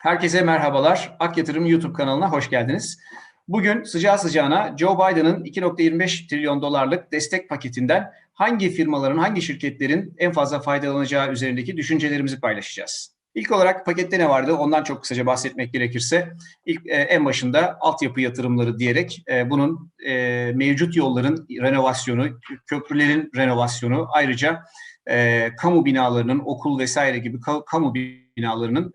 Herkese merhabalar. Ak Yatırım YouTube kanalına hoş geldiniz. Bugün sıcağı sıcağına Joe Biden'ın 2.25 trilyon dolarlık destek paketinden hangi firmaların, hangi şirketlerin en fazla faydalanacağı üzerindeki düşüncelerimizi paylaşacağız. İlk olarak pakette ne vardı? Ondan çok kısaca bahsetmek gerekirse ilk e, en başında altyapı yatırımları diyerek e, bunun e, mevcut yolların renovasyonu, köprülerin renovasyonu, ayrıca e, kamu binalarının, okul vesaire gibi ka- kamu binalarının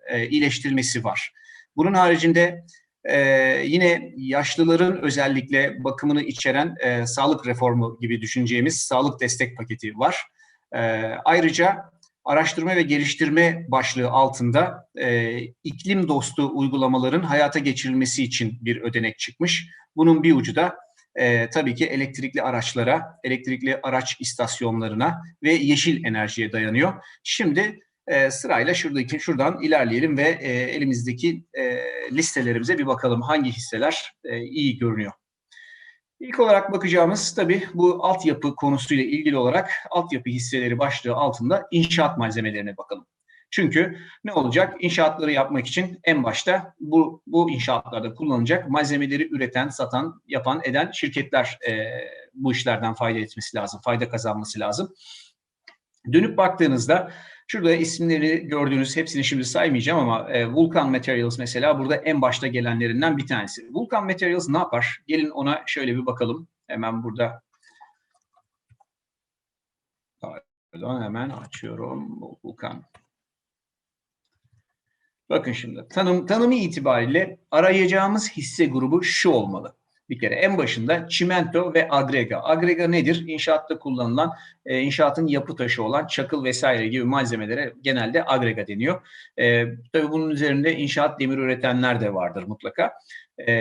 e, iyileştirilmesi var. Bunun haricinde e, yine yaşlıların özellikle bakımını içeren e, sağlık reformu gibi düşüneceğimiz sağlık destek paketi var. E, ayrıca araştırma ve geliştirme başlığı altında e, iklim dostu uygulamaların hayata geçirilmesi için bir ödenek çıkmış. Bunun bir ucu da e, tabii ki elektrikli araçlara, elektrikli araç istasyonlarına ve yeşil enerjiye dayanıyor. Şimdi e, sırayla şuradaki şuradan ilerleyelim ve e, elimizdeki e, listelerimize bir bakalım hangi hisseler e, iyi görünüyor. İlk olarak bakacağımız tabii bu altyapı konusuyla ilgili olarak altyapı hisseleri başlığı altında inşaat malzemelerine bakalım. Çünkü ne olacak? İnşaatları yapmak için en başta bu, bu inşaatlarda kullanılacak malzemeleri üreten, satan, yapan, eden şirketler e, bu işlerden fayda etmesi lazım, fayda kazanması lazım. Dönüp baktığınızda şurada isimleri gördüğünüz hepsini şimdi saymayacağım ama e, Vulcan Materials mesela burada en başta gelenlerinden bir tanesi. Vulcan Materials ne yapar? Gelin ona şöyle bir bakalım. Hemen burada Pardon, hemen açıyorum Vulcan. Bakın şimdi tanım, tanımı itibariyle arayacağımız hisse grubu şu olmalı. Bir kere en başında çimento ve agrega. Agrega nedir? İnşaatta kullanılan, e, inşaatın yapı taşı olan çakıl vesaire gibi malzemelere genelde agrega deniyor. E, tabii bunun üzerinde inşaat demir üretenler de vardır mutlaka. E,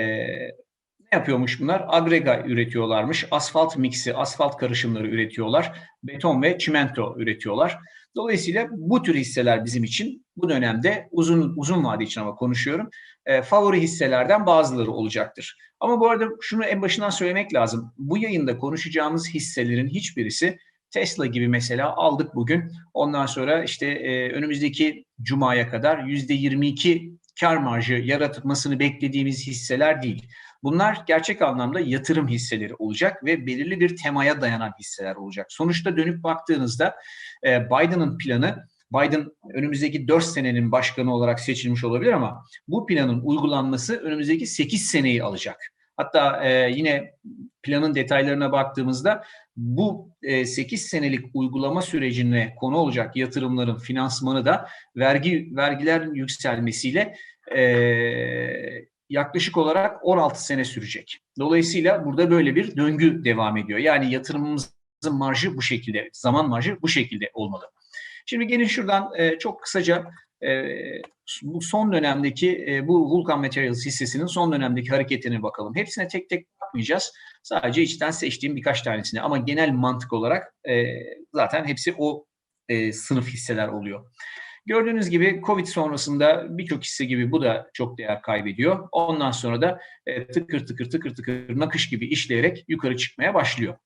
ne yapıyormuş bunlar? Agrega üretiyorlarmış. Asfalt miksi, asfalt karışımları üretiyorlar. Beton ve çimento üretiyorlar. Dolayısıyla bu tür hisseler bizim için bu dönemde uzun uzun vade için ama konuşuyorum. E, favori hisselerden bazıları olacaktır. Ama bu arada şunu en başından söylemek lazım. Bu yayında konuşacağımız hisselerin hiçbirisi Tesla gibi mesela aldık bugün. Ondan sonra işte e, önümüzdeki cumaya kadar yüzde 22 kar marjı yaratmasını beklediğimiz hisseler değil. Bunlar gerçek anlamda yatırım hisseleri olacak ve belirli bir temaya dayanan hisseler olacak. Sonuçta dönüp baktığınızda e, Biden'ın planı Biden önümüzdeki 4 senenin başkanı olarak seçilmiş olabilir ama bu planın uygulanması önümüzdeki 8 seneyi alacak. Hatta e, yine planın detaylarına baktığımızda bu e, 8 senelik uygulama sürecine konu olacak yatırımların finansmanı da vergi vergilerin yükselmesiyle e, yaklaşık olarak 16 sene sürecek. Dolayısıyla burada böyle bir döngü devam ediyor. Yani yatırımımızın marjı bu şekilde, zaman marjı bu şekilde olmalı. Şimdi gelin şuradan e, çok kısaca e, bu son dönemdeki e, bu Vulcan Materials hissesinin son dönemdeki hareketine bakalım. Hepsine tek tek bakmayacağız. Sadece içten seçtiğim birkaç tanesine ama genel mantık olarak e, zaten hepsi o e, sınıf hisseler oluyor. Gördüğünüz gibi Covid sonrasında birçok hisse gibi bu da çok değer kaybediyor. Ondan sonra da e, tıkır tıkır tıkır tıkır nakış gibi işleyerek yukarı çıkmaya başlıyor.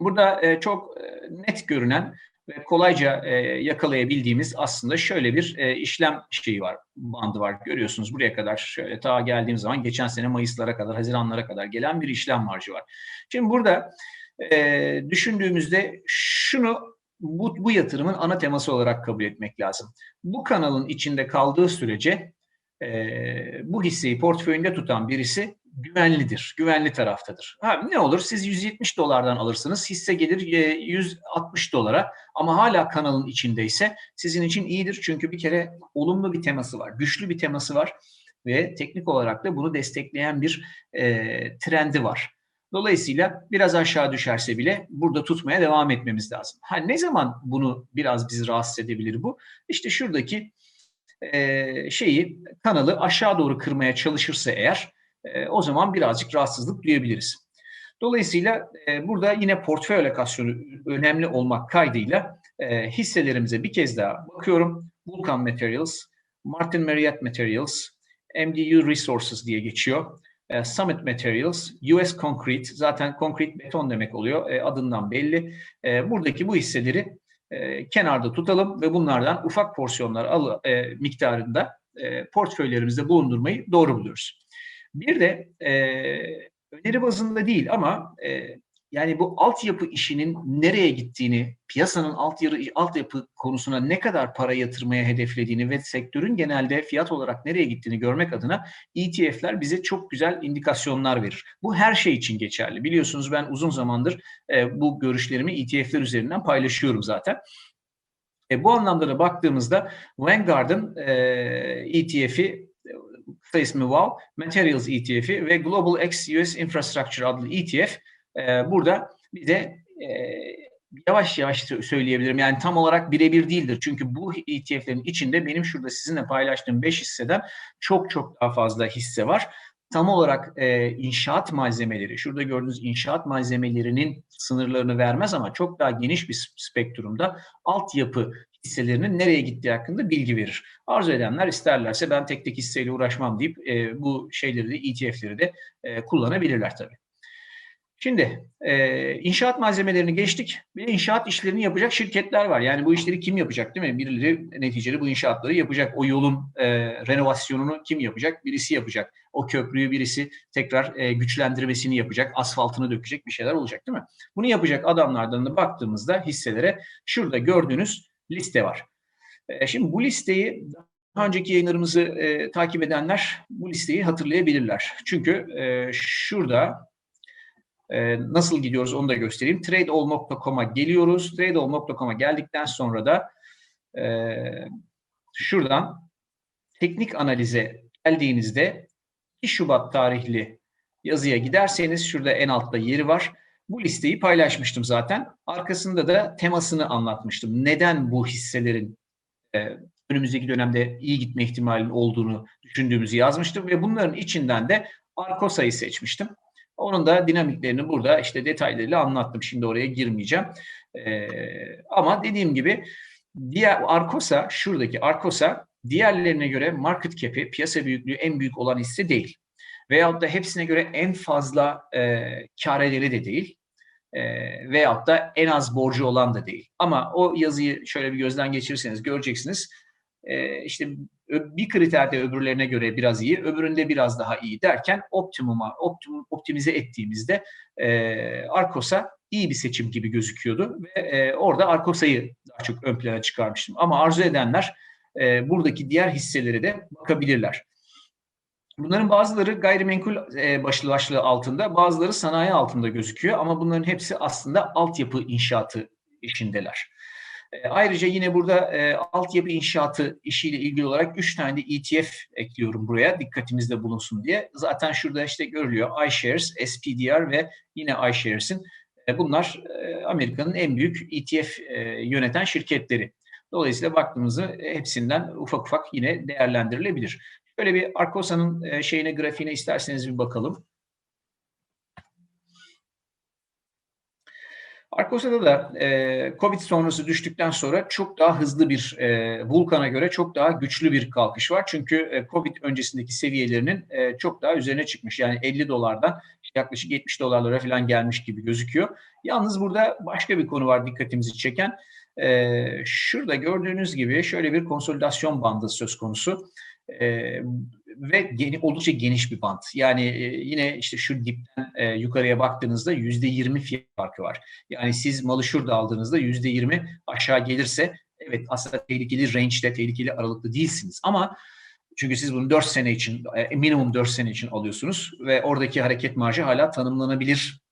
Burada e, çok e, net görünen ve kolayca e, yakalayabildiğimiz aslında şöyle bir e, işlem şeyi var, bandı var. Görüyorsunuz buraya kadar şöyle ta geldiğim zaman geçen sene Mayıslara kadar, Haziranlara kadar gelen bir işlem marjı var. Şimdi burada e, düşündüğümüzde şunu bu, bu yatırımın ana teması olarak kabul etmek lazım. Bu kanalın içinde kaldığı sürece e, bu hisseyi portföyünde tutan birisi güvenlidir, güvenli taraftadır. Ha, ne olur siz 170 dolardan alırsınız, hisse gelir 160 dolara ama hala kanalın içindeyse sizin için iyidir. Çünkü bir kere olumlu bir teması var, güçlü bir teması var ve teknik olarak da bunu destekleyen bir e, trendi var. Dolayısıyla biraz aşağı düşerse bile burada tutmaya devam etmemiz lazım. Ha, ne zaman bunu biraz bizi rahatsız edebilir bu? İşte şuradaki e, şeyi kanalı aşağı doğru kırmaya çalışırsa eğer e, o zaman birazcık rahatsızlık duyabiliriz. Dolayısıyla e, burada yine portföy alokasyonu önemli olmak kaydıyla e, hisselerimize bir kez daha bakıyorum. Vulcan Materials, Martin Marietta Materials, MDU Resources diye geçiyor. E, Summit Materials, US Concrete, zaten concrete beton demek oluyor, adından belli. Buradaki bu hisseleri kenarda tutalım ve bunlardan ufak porsiyonlar al, miktarında portföylerimizde bulundurmayı doğru buluyoruz. Bir de e, öneri bazında değil ama e, yani bu altyapı işinin nereye gittiğini, piyasanın altyapı, altyapı konusuna ne kadar para yatırmaya hedeflediğini ve sektörün genelde fiyat olarak nereye gittiğini görmek adına ETF'ler bize çok güzel indikasyonlar verir. Bu her şey için geçerli. Biliyorsunuz ben uzun zamandır e, bu görüşlerimi ETF'ler üzerinden paylaşıyorum zaten. E, bu anlamda da baktığımızda Vanguard'ın e, ETF'i kısa ismi WOW, Materials ETF'i ve Global X US Infrastructure adlı ETF e, burada bir de e, yavaş yavaş söyleyebilirim. Yani tam olarak birebir değildir. Çünkü bu ETF'lerin içinde benim şurada sizinle paylaştığım 5 hisseden çok çok daha fazla hisse var. Tam olarak e, inşaat malzemeleri, şurada gördüğünüz inşaat malzemelerinin sınırlarını vermez ama çok daha geniş bir spektrumda altyapı hisselerinin nereye gittiği hakkında bilgi verir. Arzu edenler isterlerse ben tek tek hisseyle uğraşmam deyip e, bu şeyleri de ETF'leri de e, kullanabilirler tabii. Şimdi e, inşaat malzemelerini geçtik. Bir de inşaat işlerini yapacak şirketler var. Yani bu işleri kim yapacak değil mi? Birileri neticede bu inşaatları yapacak. O yolun e, renovasyonunu kim yapacak? Birisi yapacak. O köprüyü birisi tekrar e, güçlendirmesini yapacak. Asfaltını dökecek bir şeyler olacak değil mi? Bunu yapacak adamlardan da baktığımızda hisselere şurada gördüğünüz liste var. E, şimdi bu listeyi daha önceki yayınlarımızı e, takip edenler bu listeyi hatırlayabilirler. Çünkü e, şurada e, nasıl gidiyoruz onu da göstereyim. Tradeall.com'a geliyoruz. Tradeall.com'a geldikten sonra da e, şuradan teknik analize geldiğinizde 2 Şubat tarihli yazıya giderseniz şurada en altta yeri var. Bu listeyi paylaşmıştım zaten. Arkasında da temasını anlatmıştım. Neden bu hisselerin e, önümüzdeki dönemde iyi gitme ihtimalinin olduğunu düşündüğümüzü yazmıştım ve bunların içinden de Arcosa'yı seçmiştim. Onun da dinamiklerini burada işte detaylarıyla anlattım. Şimdi oraya girmeyeceğim. Ee, ama dediğim gibi diğer Arkosa, şuradaki Arkosa diğerlerine göre market cap'i, piyasa büyüklüğü en büyük olan hisse değil. Veyahut da hepsine göre en fazla e, kar ederi de değil. E, veyahut da en az borcu olan da değil. Ama o yazıyı şöyle bir gözden geçirirseniz göreceksiniz. E, işte bir kriterde öbürlerine göre biraz iyi, öbüründe biraz daha iyi derken optimuma, optimum, optimize ettiğimizde e, Arcos'a iyi bir seçim gibi gözüküyordu ve e, orada Arcosa'yı daha çok ön plana çıkarmıştım. Ama arzu edenler e, buradaki diğer hisseleri de bakabilirler. Bunların bazıları gayrimenkul e, başlı başlığı altında, bazıları sanayi altında gözüküyor ama bunların hepsi aslında altyapı inşaatı işindeler. E, ayrıca yine burada e, altyapı inşaatı işiyle ilgili olarak 3 tane de ETF ekliyorum buraya dikkatimizde bulunsun diye. Zaten şurada işte görülüyor iShares, SPDR ve yine iShares'in e, bunlar e, Amerika'nın en büyük ETF e, yöneten şirketleri. Dolayısıyla baktığımızda hepsinden ufak ufak yine değerlendirilebilir. Şöyle bir Arcosa'nın e, şeyine grafiğine isterseniz bir bakalım. Arcosa'da da e, Covid sonrası düştükten sonra çok daha hızlı bir e, Vulkan'a göre çok daha güçlü bir kalkış var. Çünkü e, Covid öncesindeki seviyelerinin e, çok daha üzerine çıkmış. Yani 50 dolardan yaklaşık 70 dolarlara falan gelmiş gibi gözüküyor. Yalnız burada başka bir konu var dikkatimizi çeken. E, şurada gördüğünüz gibi şöyle bir konsolidasyon bandı söz konusu. E, ve geni, oldukça geniş bir bant. Yani e, yine işte şu dipten e, yukarıya baktığınızda yüzde yirmi fiyat farkı var. Yani siz malı şurada aldığınızda yüzde yirmi aşağı gelirse evet aslında tehlikeli range'de, tehlikeli aralıklı değilsiniz. Ama çünkü siz bunu 4 sene için, minimum 4 sene için alıyorsunuz ve oradaki hareket marjı hala tanımlanabilir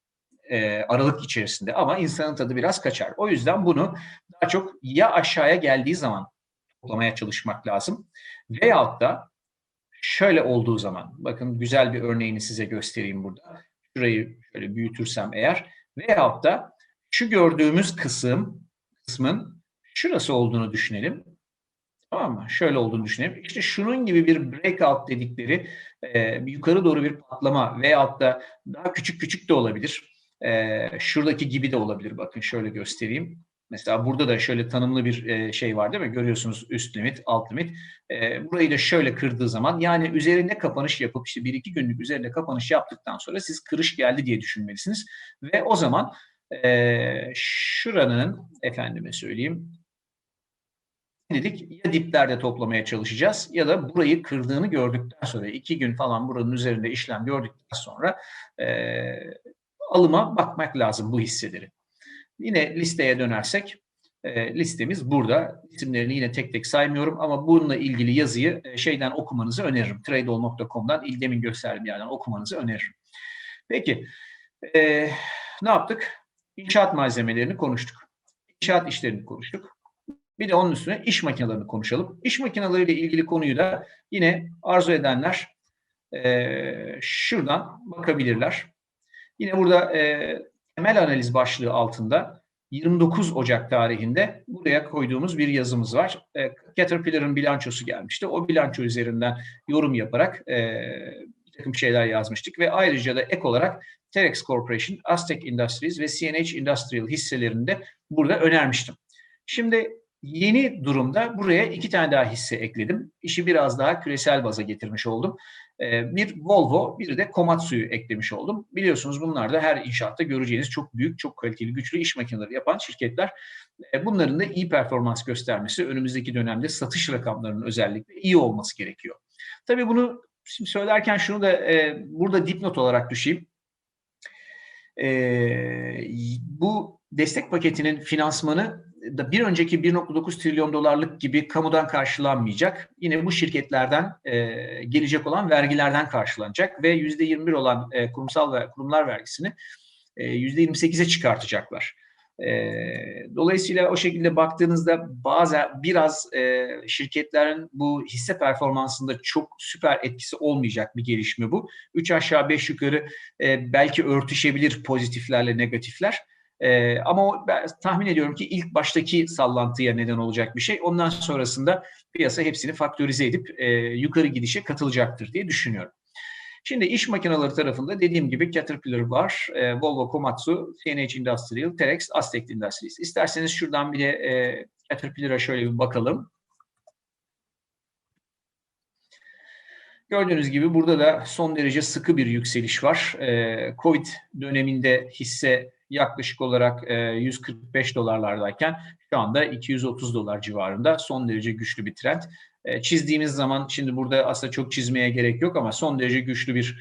e, aralık içerisinde. Ama insanın tadı biraz kaçar. O yüzden bunu daha çok ya aşağıya geldiği zaman toplamaya çalışmak lazım veyahut da şöyle olduğu zaman, bakın güzel bir örneğini size göstereyim burada. Şurayı şöyle büyütürsem eğer veyahut da şu gördüğümüz kısım, kısmın şurası olduğunu düşünelim. Tamam mı? Şöyle olduğunu düşünelim. İşte şunun gibi bir breakout dedikleri e, yukarı doğru bir patlama veyahut da daha küçük küçük de olabilir. E, şuradaki gibi de olabilir. Bakın şöyle göstereyim. Mesela burada da şöyle tanımlı bir e, şey var değil mi? Görüyorsunuz üst limit, alt limit. E, burayı da şöyle kırdığı zaman yani üzerine kapanış yapıp işte bir iki günlük üzerine kapanış yaptıktan sonra siz kırış geldi diye düşünmelisiniz. Ve o zaman e, şuranın efendime söyleyeyim dedik ya diplerde toplamaya çalışacağız ya da burayı kırdığını gördükten sonra iki gün falan buranın üzerinde işlem gördükten sonra e, alıma bakmak lazım bu hisseleri. Yine listeye dönersek e, listemiz burada. İsimlerini yine tek tek saymıyorum ama bununla ilgili yazıyı e, şeyden okumanızı öneririm. Tradeall.com'dan ildemin gösterdiğim yerden okumanızı öneririm. Peki e, ne yaptık? İnşaat malzemelerini konuştuk. İnşaat işlerini konuştuk. Bir de onun üstüne iş makinelerini konuşalım. İş makineleriyle ilgili konuyu da yine arzu edenler şuradan bakabilirler. Yine burada temel analiz başlığı altında 29 Ocak tarihinde buraya koyduğumuz bir yazımız var. E, Caterpillar'ın bilançosu gelmişti. O bilanço üzerinden yorum yaparak e, bir takım şeyler yazmıştık ve ayrıca da ek olarak Terex Corporation, Aztec Industries ve CNH Industrial hisselerini de burada önermiştim. Şimdi yeni durumda buraya iki tane daha hisse ekledim. İşi biraz daha küresel baza getirmiş oldum. Ee, bir Volvo, bir de Komatsu'yu eklemiş oldum. Biliyorsunuz bunlar da her inşaatta göreceğiniz çok büyük, çok kaliteli, güçlü iş makineleri yapan şirketler. Ee, bunların da iyi performans göstermesi, önümüzdeki dönemde satış rakamlarının özellikle iyi olması gerekiyor. Tabii bunu şimdi söylerken şunu da e, burada dipnot olarak düşeyim. E, bu destek paketinin finansmanı bir önceki 1.9 trilyon dolarlık gibi kamudan karşılanmayacak. Yine bu şirketlerden e, gelecek olan vergilerden karşılanacak ve %21 olan e, kurumsal ve kurumlar vergisini e, %28'e çıkartacaklar. E, dolayısıyla o şekilde baktığınızda bazen biraz e, şirketlerin bu hisse performansında çok süper etkisi olmayacak bir gelişme bu. Üç aşağı beş yukarı e, belki örtüşebilir pozitiflerle negatifler. Ee, ama o, ben tahmin ediyorum ki ilk baştaki sallantıya neden olacak bir şey. Ondan sonrasında piyasa hepsini faktörize edip e, yukarı gidişe katılacaktır diye düşünüyorum. Şimdi iş makineleri tarafında dediğim gibi Caterpillar var, e, Volvo Komatsu, CNH Industrial, Terex, Aztec Industries. İsterseniz şuradan bir de e, Caterpillar'a şöyle bir bakalım. Gördüğünüz gibi burada da son derece sıkı bir yükseliş var. E, Covid döneminde hisse yaklaşık olarak 145 dolarlardayken şu anda 230 dolar civarında son derece güçlü bir trend. Çizdiğimiz zaman şimdi burada aslında çok çizmeye gerek yok ama son derece güçlü bir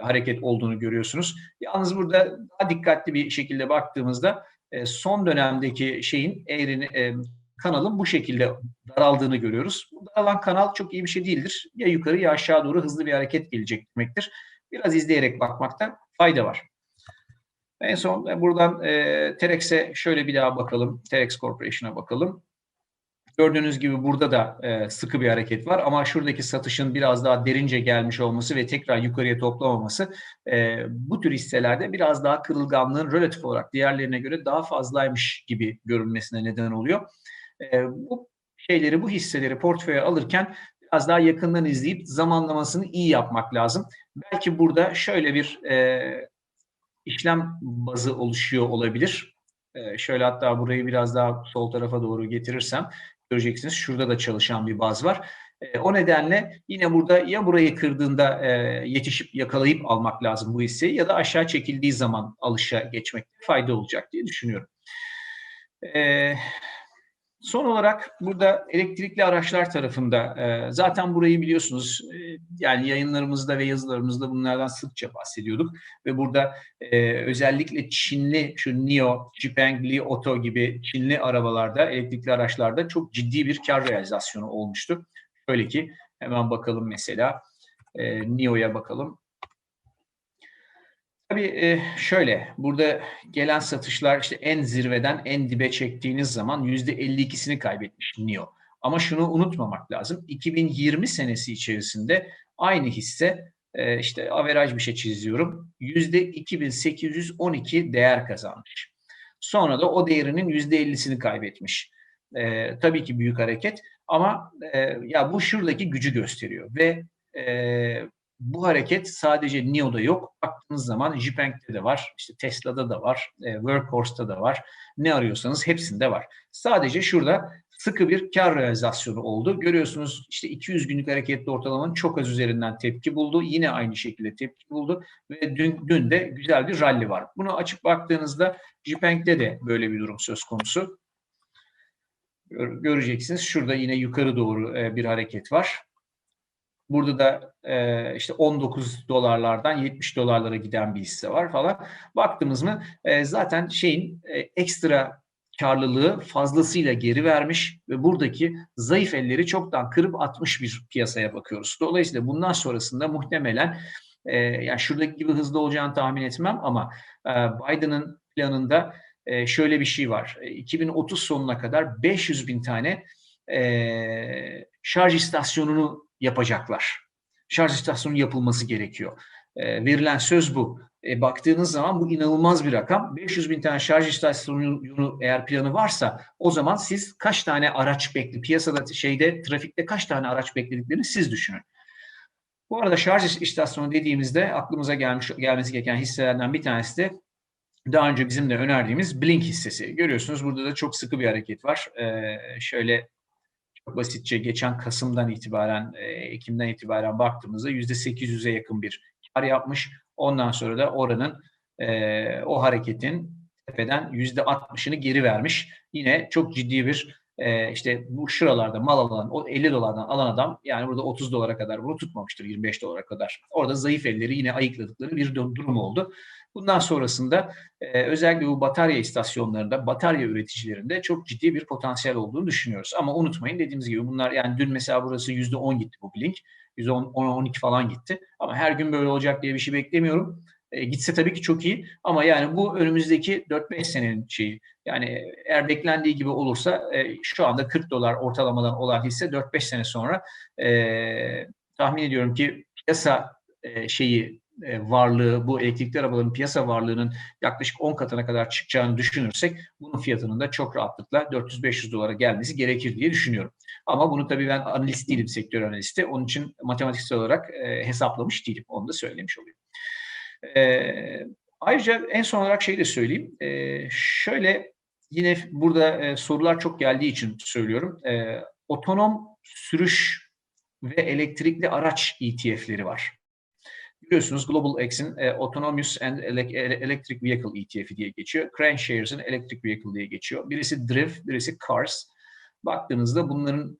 hareket olduğunu görüyorsunuz. Yalnız burada daha dikkatli bir şekilde baktığımızda son dönemdeki şeyin eğrini kanalın bu şekilde daraldığını görüyoruz. Bu daralan kanal çok iyi bir şey değildir. Ya yukarı ya aşağı doğru hızlı bir hareket gelecek demektir. Biraz izleyerek bakmakta fayda var. En son e, buradan e, Terex'e şöyle bir daha bakalım. Terex Corporation'a bakalım. Gördüğünüz gibi burada da e, sıkı bir hareket var ama şuradaki satışın biraz daha derince gelmiş olması ve tekrar yukarıya toplamaması e, bu tür hisselerde biraz daha kırılganlığın relatif olarak diğerlerine göre daha fazlaymış gibi görünmesine neden oluyor. E, bu şeyleri, bu hisseleri portföye alırken biraz daha yakından izleyip zamanlamasını iyi yapmak lazım. Belki burada şöyle bir e, işlem bazı oluşuyor olabilir. Ee, şöyle hatta burayı biraz daha sol tarafa doğru getirirsem göreceksiniz şurada da çalışan bir baz var. Ee, o nedenle yine burada ya burayı kırdığında e, yetişip yakalayıp almak lazım bu hisseyi ya da aşağı çekildiği zaman alışa geçmekte fayda olacak diye düşünüyorum. Ee, Son olarak burada elektrikli araçlar tarafında e, zaten burayı biliyorsunuz e, yani yayınlarımızda ve yazılarımızda bunlardan sıkça bahsediyorduk ve burada e, özellikle Çinli şu NIO, Xpeng, Li Auto gibi Çinli arabalarda, elektrikli araçlarda çok ciddi bir kar realizasyonu olmuştu. Öyle ki hemen bakalım mesela NIO'ya bakalım. Tabii şöyle, burada gelen satışlar işte en zirveden en dibe çektiğiniz zaman %52'sini kaybetmiş NIO. Ama şunu unutmamak lazım. 2020 senesi içerisinde aynı hisse işte averaj bir şey çiziyorum. %2812 değer kazanmış. Sonra da o değerinin %50'sini kaybetmiş. E, tabii ki büyük hareket ama e, ya bu şuradaki gücü gösteriyor ve e, bu hareket sadece NIO'da yok. Baktığınız zaman Jipeng'de de var, işte Tesla'da da var, e, Workhorse'da da var. Ne arıyorsanız hepsinde var. Sadece şurada sıkı bir kar realizasyonu oldu. Görüyorsunuz işte 200 günlük hareketli ortalamanın çok az üzerinden tepki buldu. Yine aynı şekilde tepki buldu ve dün, dün de güzel bir rally var. Bunu açıp baktığınızda Jipeng'de de böyle bir durum söz konusu. Gör- Göreceksiniz. Şurada yine yukarı doğru e, bir hareket var. Burada da e, işte 19 dolarlardan 70 dolarlara giden bir hisse var falan. Baktığımız mı e, zaten şeyin e, ekstra karlılığı fazlasıyla geri vermiş ve buradaki zayıf elleri çoktan kırıp atmış bir piyasaya bakıyoruz. Dolayısıyla bundan sonrasında muhtemelen e, yani şuradaki gibi hızlı olacağını tahmin etmem ama e, Biden'ın planında e, şöyle bir şey var. E, 2030 sonuna kadar 500 bin tane e, şarj istasyonunu yapacaklar. Şarj istasyonu yapılması gerekiyor. E, verilen söz bu. E, baktığınız zaman bu inanılmaz bir rakam. 500 bin tane şarj istasyonu eğer planı varsa o zaman siz kaç tane araç bekli piyasada şeyde trafikte kaç tane araç beklediklerini siz düşünün. Bu arada şarj istasyonu dediğimizde aklımıza gelmiş gelmesi gereken hisselerden bir tanesi de daha önce bizim de önerdiğimiz Blink hissesi. Görüyorsunuz burada da çok sıkı bir hareket var. Ee, şöyle basitçe geçen Kasım'dan itibaren, e, Ekim'den itibaren baktığımızda %800'e yakın bir kar yapmış. Ondan sonra da oranın e, o hareketin tepeden %60'ını geri vermiş. Yine çok ciddi bir e, işte bu şuralarda mal alan, o 50 dolardan alan adam yani burada 30 dolara kadar bunu tutmamıştır 25 dolara kadar. Orada zayıf elleri yine ayıkladıkları bir durum oldu. Bundan sonrasında e, özellikle bu batarya istasyonlarında, batarya üreticilerinde çok ciddi bir potansiyel olduğunu düşünüyoruz. Ama unutmayın dediğimiz gibi bunlar yani dün mesela burası %10 gitti bu Blink. %10-12 falan gitti. Ama her gün böyle olacak diye bir şey beklemiyorum. E, gitse tabii ki çok iyi ama yani bu önümüzdeki 4-5 senenin şeyi. Yani eğer beklendiği gibi olursa e, şu anda 40 dolar ortalamadan olan hisse 4-5 sene sonra e, tahmin ediyorum ki piyasa e, şeyi varlığı, bu elektrikli arabaların piyasa varlığının yaklaşık 10 katına kadar çıkacağını düşünürsek bunun fiyatının da çok rahatlıkla 400-500 dolara gelmesi gerekir diye düşünüyorum. Ama bunu tabii ben analist değilim, sektör analisti. Onun için matematiksel olarak e, hesaplamış değilim. Onu da söylemiş olayım. E, ayrıca en son olarak şey de söyleyeyim. E, şöyle yine burada e, sorular çok geldiği için söylüyorum. E, otonom sürüş ve elektrikli araç ETF'leri var. Biliyorsunuz Global X'in e, Autonomous and Electric Vehicle ETF'i diye geçiyor. Cranshares'in Electric Vehicle diye geçiyor. Birisi DRIV, birisi CARS. Baktığınızda bunların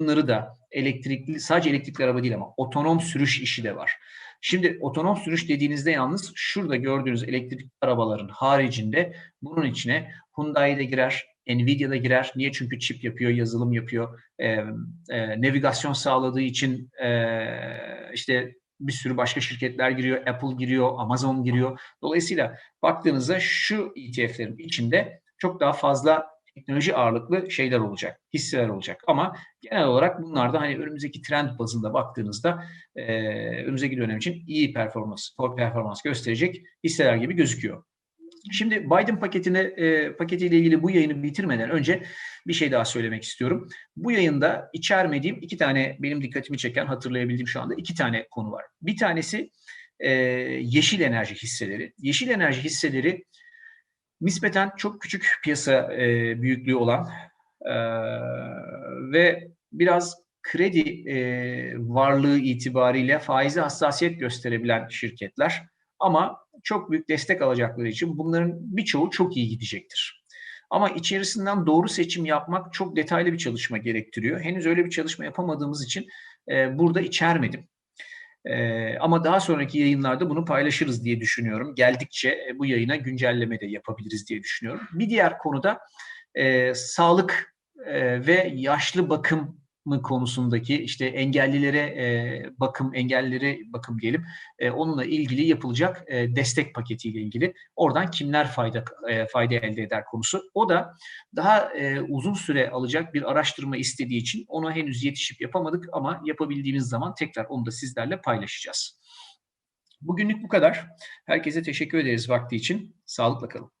bunları da elektrikli, sadece elektrikli araba değil ama otonom sürüş işi de var. Şimdi otonom sürüş dediğinizde yalnız şurada gördüğünüz elektrikli arabaların haricinde bunun içine Hyundai de girer, Nvidia da girer. Niye? Çünkü çip yapıyor, yazılım yapıyor, e, e, navigasyon sağladığı için e, işte bir sürü başka şirketler giriyor, Apple giriyor, Amazon giriyor. Dolayısıyla baktığınızda şu ETF'lerin içinde çok daha fazla teknoloji ağırlıklı şeyler olacak, hisseler olacak. Ama genel olarak bunlar da hani önümüzdeki trend bazında baktığınızda e, önümüzdeki dönem için iyi performans, performans gösterecek hisseler gibi gözüküyor. Şimdi Biden paketine e, paketiyle ilgili bu yayını bitirmeden önce bir şey daha söylemek istiyorum. Bu yayında içermediğim iki tane benim dikkatimi çeken hatırlayabildiğim şu anda iki tane konu var. Bir tanesi e, yeşil enerji hisseleri. Yeşil enerji hisseleri nispeten çok küçük piyasa e, büyüklüğü olan e, ve biraz kredi e, varlığı itibariyle faizi hassasiyet gösterebilen şirketler. Ama çok büyük destek alacakları için bunların birçoğu çok iyi gidecektir. Ama içerisinden doğru seçim yapmak çok detaylı bir çalışma gerektiriyor. Henüz öyle bir çalışma yapamadığımız için e, burada içermedim. E, ama daha sonraki yayınlarda bunu paylaşırız diye düşünüyorum. Geldikçe e, bu yayına güncelleme de yapabiliriz diye düşünüyorum. Bir diğer konuda e, sağlık e, ve yaşlı bakım mı konusundaki işte engellilere e, bakım, engellileri bakım diyelim e, onunla ilgili yapılacak e, destek paketiyle ilgili oradan kimler fayda e, fayda elde eder konusu. O da daha e, uzun süre alacak bir araştırma istediği için ona henüz yetişip yapamadık ama yapabildiğimiz zaman tekrar onu da sizlerle paylaşacağız. Bugünlük bu kadar. Herkese teşekkür ederiz vakti için. Sağlıkla kalın.